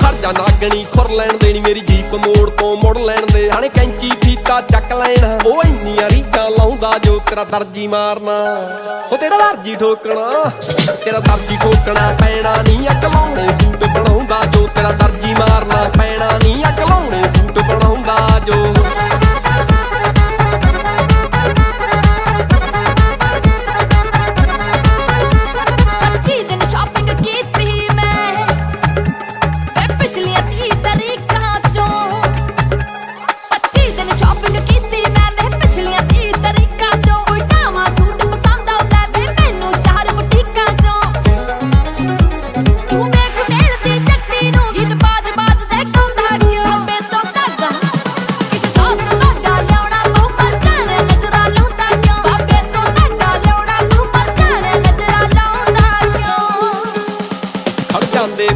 ਖਰਜਾ ਨਾਗਣੀ, ਖੁਰ ਲੈਣ ਦੇਣੀ ਮੇਰੀ ਜੀਪ ਮੋੜ ਤੋਂ ਮੁੜ ਲੈਣ ਦੇ। ਹਾਣੇ ਕੈਂਚੀ ਫੀਤਾ ਚੱਕ ਲੈਣਾ। ਉਹ ਇੰਨੀਆਂ ਰੀਝਾਂ ਲਾਉਂਦਾ ਜੋ ਤੇਰਾ ਦਰਜੀ ਮਾਰਨਾ। ਉਹ ਤੇਰਾ ਦਰਜੀ ਠੋਕਣਾ, ਤੇਰਾ ਦਰਜੀ ਠੋਕਣਾ ਪੈਣਾ ਨਹੀਂ ਅਕਲਾਉਣੇ ਸੂਟ ਤਰੀਕਾਂ ਚੋਂ। 25 ਦਿਨ ਸ਼ਾਪਿੰਗ ਕੀਤੀ ਮੈਂ ਤੇ ਪਿਛਲੀਆਂ 30 ਤਰੀਕਾਂ ਚੋਂ। ਕੋਈ ਟਾਵਾ ਸੂਟ ਪਸੰਦ ਆਉਂਦਾ ਤੇ ਮੈਨੂੰ ਚਾਰ ਬੁਟੀਕਾਂ ਚੋਂ। ਤੂੰ ਵੇਖ ਮਿਲਦੀ ਜੱਟੀ ਨੂੰ ਗੀਤ ਬਾਜ ਬਾਜ ਦੇ ਕੰਦਾ ਕਿ ਹੱਬੇ ਤੋਂ ਧਾਗਾ, ਕਿਸੇ ਸੋਤ ਤੋਂ ਧਾਗਾ ਲਿਆਉਣਾ ਤੂੰ ਮਰ ਜਾਣੇ ਨਜ਼ਰਾਂ ਲਾਉਂਦਾ ਕਿਉਂ? ਹੱਬੇ ਤੋਂ ਧਾਗਾ ਲਿਆਉਣਾ ਤੂੰ ਮਰ ਜਾਣੇ ਨਜ਼ਰਾਂ ਲਾਉਂਦਾ ਕਿਉਂ? ਖੜ ਜਾਂਦੇ